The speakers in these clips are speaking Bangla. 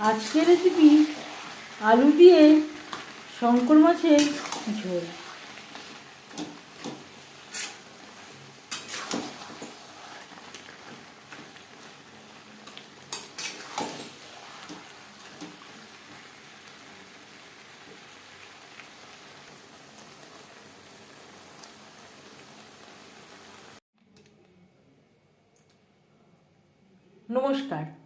আজকের রেসিপি আলু দিয়ে শঙ্কর মাছের ঝোল। নমস্কার।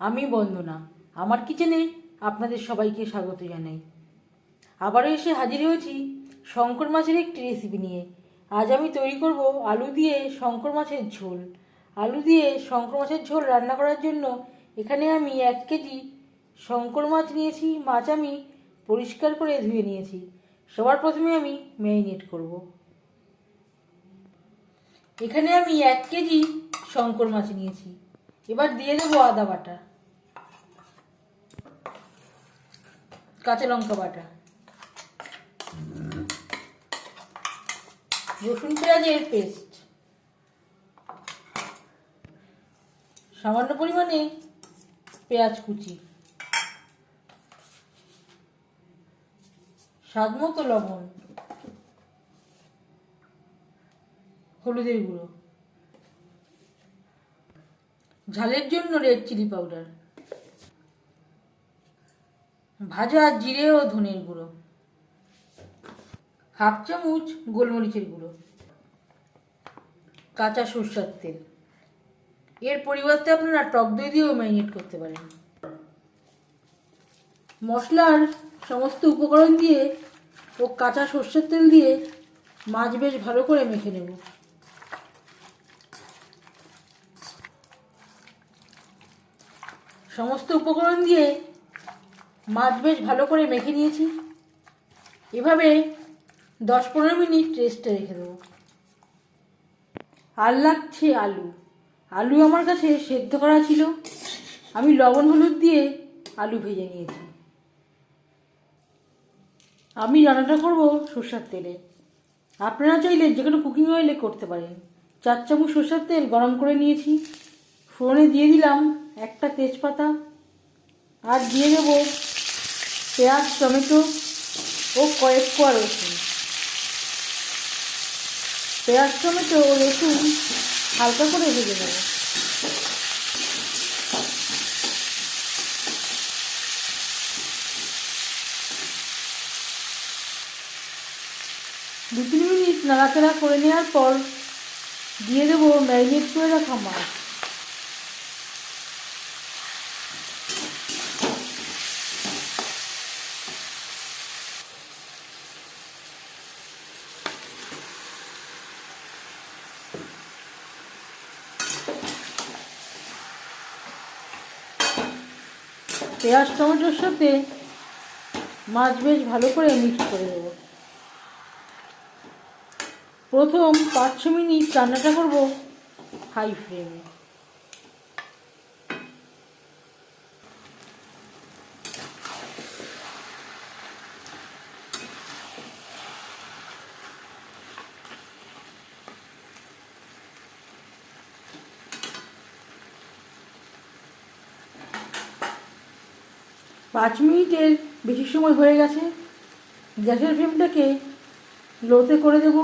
আমি বন্দনা। আমার কিচেনে আপনাদের সবাইকে স্বাগত জানাই। আবারও এসে হাজির হয়েছি শঙ্কর মাছের একটি রেসিপি নিয়ে। আজ আমি তৈরি করব আলু দিয়ে শঙ্কর মাছের ঝোল। আলু দিয়ে শঙ্কর মাছের ঝোল রান্না করার জন্য এখানে আমি এক কেজি শঙ্কর মাছ নিয়েছি। মাছ আমি পরিষ্কার করে ধুয়ে নিয়েছি। সবার প্রথমে আমি ম্যারিনেট করব। এখানে আমি এক কেজি শঙ্কর মাছ নিয়েছি। এবার দিয়ে দেবো আদা বাটা। কাঁচা লঙ্কা বাটা। রসুন পেঁয়াজের পেস্ট সামান্য পরিমাণে পেঁয়াজ কুচি। স্বাদ মতো লবণ। হলুদের গুঁড়ো। ঝালের জন্য রেড চিলি পাউডার ভাজা জিরে ও ধনের গুঁড়ো। হাফ চামচ গোলমরিচের গুঁড়ো। কাঁচা সরষার তেল। এর পরিবর্তে আপনারা টক দই দিয়েও ম্যারিনেট করতে পারেন। মশলার সমস্ত উপকরণ দিয়ে ও কাঁচা সর্ষের তেল দিয়ে মাছ বেশ ভালো করে মেখে নেব। সমস্ত উপকরণ দিয়ে মাছ বেশ ভালো করে মেখে নিয়েছি। এভাবে দশ পনেরো মিনিট রেস্টে রেখে দেবো। আর লাগছে আলু। আলু আমার কাছে সেদ্ধ করা ছিল। আমি লবণ হলুদ দিয়ে আলু ভেজে নিয়েছি। আমি রান্নাটা করব সর্ষার তেলে। আপনারা চাইলে যে কোনো কুকিং অয়েলে করতে পারেন। চার চামচ সর্ষার তেল গরম করে নিয়েছি। ফোড়নে দিয়ে দিলাম একটা তেজপাতা। আর দিয়ে দেব পেঁয়াজ, টমেটো ও কয়েক কোয়া রসুন। পেঁয়াজ, টমেটো ও রসুন হালকা করে ভেজে নেব। দু তিন মিনিট নাড়াচাড়া করে নেওয়ার পর দিয়ে দেবো ম্যারিনেট করে রাখা মাছ। পেঁয়াজ টমেটোর সাথে মাছ বেশ ভালো করে মিক্স করে দেব প্রথম পাঁচ ছ মিনিট রান্নাটা করব হাই ফ্লেমে পাঁচ মিনিটের বেশি সময় হয়ে গেছে, গ্যাসের ফ্লেমটাকে লোতে করে দেব।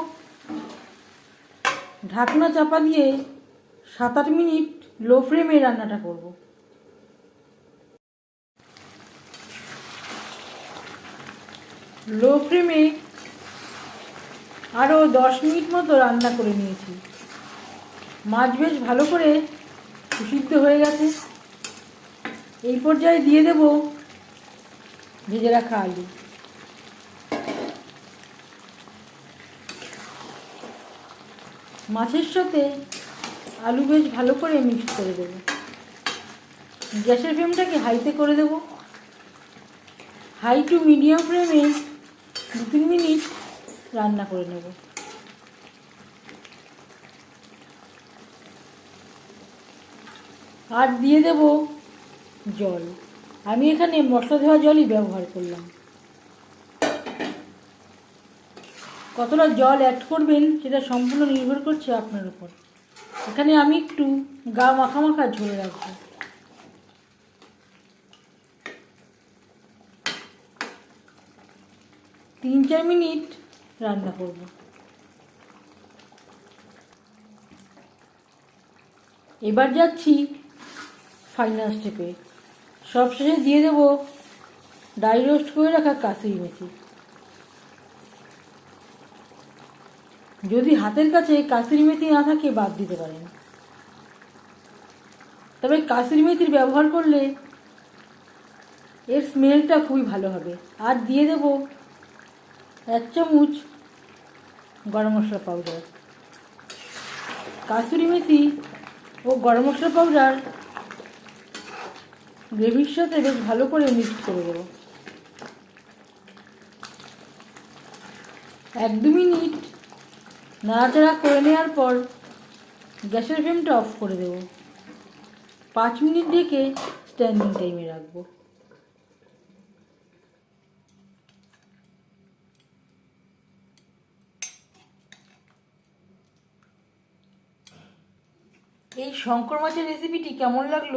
ঢাকনা চাপা দিয়ে সাত আট মিনিট লো ফ্লেমে রান্নাটা করব। লো ফ্লেমে আরও দশ মিনিট মতো রান্না করে নিয়েছি। মাছ বেশ ভালো করে সুসিদ্ধ হয়ে গেছে। এই পর্যায়ে দিয়ে দেব ভেজে রাখা আলু মাছের সাথে আলু বেশ ভালো করে মিক্স করে দেব। গ্যাসের ফ্লেমটাকে হাইতে করে দেব। হাই টু মিডিয়াম ফ্লেমে দু তিন মিনিট রান্না করে নেব। আর দিয়ে দেব জল। আমি এখানে মশলা দেওয়া জলই ব্যবহার করলাম। কতটা জল অ্যাড করবেন সেটা সম্পূর্ণ নির্ভর করছে আপনার উপর। এখানে আমি একটু গা মাখামাখা ঝরে রাখব। তিন চার মিনিট রান্না করব। এবার যাচ্ছি ফাইনাল স্টেপে সবশেষে দিয়ে দেবো। ডাই রোস্ট করে রাখা কাসুরি মেথি। যদি হাতের কাছে কাসুরি মেথি না থাকে, বাদ দিতে পারেন। তবে কাসুরি মেথির ব্যবহার করলে এর স্মেলটা খুবই ভালো হবে। আর দিয়ে দেব এক চামচ গরম মশলা পাউডার কাসুরি মেথি ও গরম মশলা পাউডার গ্রেভির সাথে বেশ ভালো করে মিক্সড করে দেবো। এক দু মিনিট নাড়াচাড়া করে নেওয়ার পর গ্যাসের ফ্লেমটা অফ করে দেবো। পাঁচ মিনিট রেখে স্ট্যান্ডিং টাইমে রাখব। এই শঙ্কর মাছের রেসিপিটি কেমন লাগল?